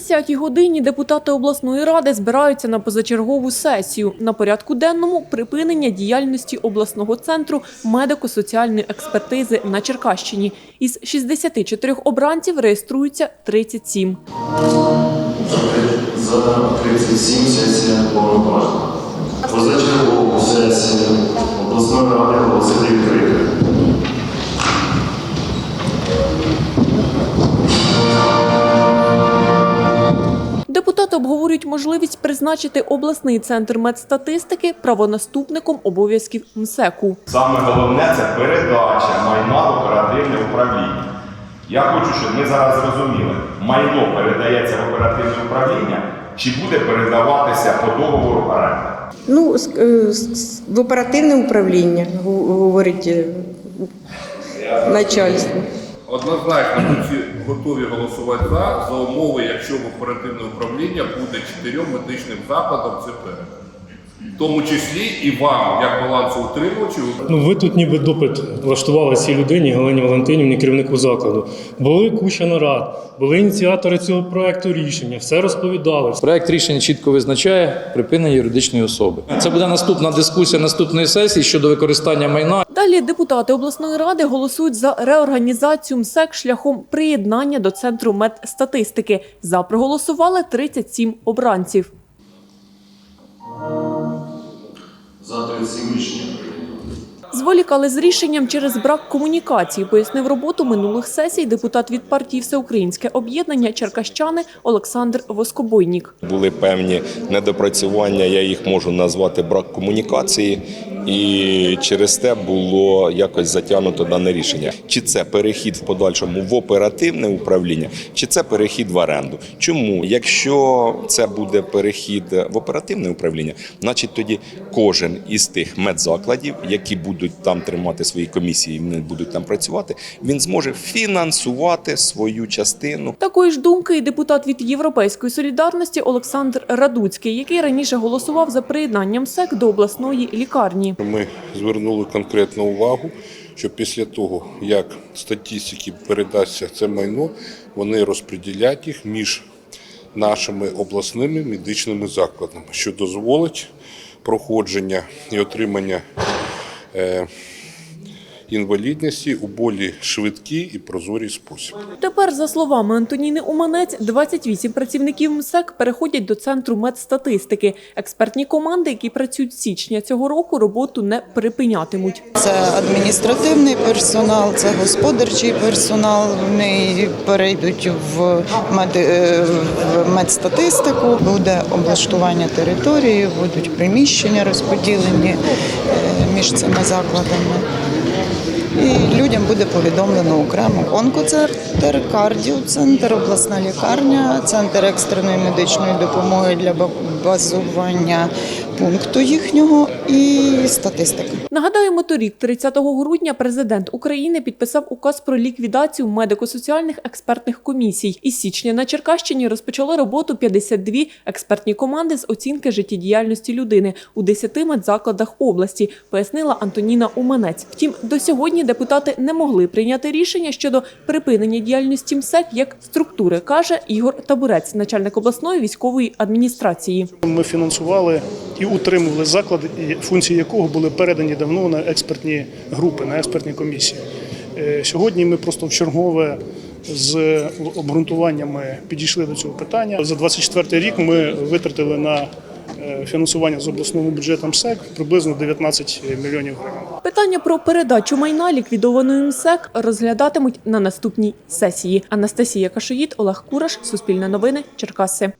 10-й годині депутати обласної ради збираються на позачергову сесію. На порядку денному припинення діяльності обласного центру медико-соціальної експертизи на Черкащині. Із 64 обранців реєструються 37. За 37 можливість призначити обласний центр медстатистики правонаступником обов'язків МСЕКу. Саме головне це передача майна в оперативне управління. Я хочу, щоб ми зараз зрозуміли, майно передається в оперативне управління чи буде передаватися по договору оренди. Ну, е, в оперативне управління, говорить е, начальство. Однозначно, ми готові голосувати за, за умови, якщо в оперативне управління буде чотирьом медичним закладом це. В тому числі і вам, як балансоутримувачу, Ну, ви тут ніби допит влаштували цій людині, Галині Валентинівні, керівнику закладу. Були куча нарад, були ініціатори цього проекту рішення, все розповідали. Проект рішення чітко визначає припинення юридичної особи. Це буде наступна дискусія наступної сесії щодо використання майна. Далі депутати обласної ради голосують за реорганізацію МСЕК шляхом приєднання до центру медстатистики. За проголосували 37 обранців. За 37 рішення. Зволікали з рішенням через брак комунікації, пояснив роботу минулих сесій депутат від партії Всеукраїнське об'єднання Черкащани Олександр Воскобойнік. Були певні недопрацювання, я їх можу назвати брак комунікації, і через те було якось затягнуто дане рішення. Чи це перехід в подальшому в оперативне управління, чи це перехід в оренду? Чому? Якщо це буде перехід в оперативне управління, значить тоді кожен із тих медзакладів, які будуть там тримати свої комісії, вони будуть там працювати, він зможе фінансувати свою частину Такої ж думки і депутат від Європейської солідарності Олександр Радуцький, який раніше голосував за приєднання МСЕК до обласної лікарні. Ми звернули конкретну увагу, що після того, як статистики передасться це майно, вони розподілять їх між нашими обласними медичними закладами, що дозволить проходження і отримання е, інвалідності у більш швидкий і прозорий спосіб. Тепер, за словами Антоніни Уманець, 28 працівників МСЕК переходять до центру медстатистики. Експертні команди, які працюють з січня цього року, роботу не припинятимуть. Це адміністративний персонал, це господарчий персонал. Вони перейдуть в, мед, е, в медстатистику. Буде облаштування території, будуть приміщення розподілені е, між цими закладами. І людям буде повідомлено окремо. Онкоцентр, кардіоцентр, обласна лікарня, центр екстреної медичної допомоги для ба- базування пункту їхнього і статистика. Нагадаємо, торік, 30 грудня, президент України підписав указ про ліквідацію медико-соціальних експертних комісій. Із січня на Черкащині розпочали роботу 52 експертні команди з оцінки життєдіяльності людини у 10 медзакладах області, пояснила Антоніна Уманець. Втім, до сьогодні депутати не могли прийняти рішення щодо припинення діяльності МСЕК як структури, каже Ігор Табурець, начальник обласної військової адміністрації. Ми фінансували і утримували заклад, функції якого були передані давно на експертні групи, на експертні комісії. Е, Сьогодні ми просто в чергове з обґрунтуваннями підійшли до цього питання. За 24 рік ми витратили на е, фінансування з обласного бюджету МСЕК приблизно 19 мільйонів гривень. Питання про передачу майна ліквідованої МСЕК розглядатимуть на наступній сесії. Анастасія Кашоїд, Олег Кураш, Суспільне новини, Черкаси.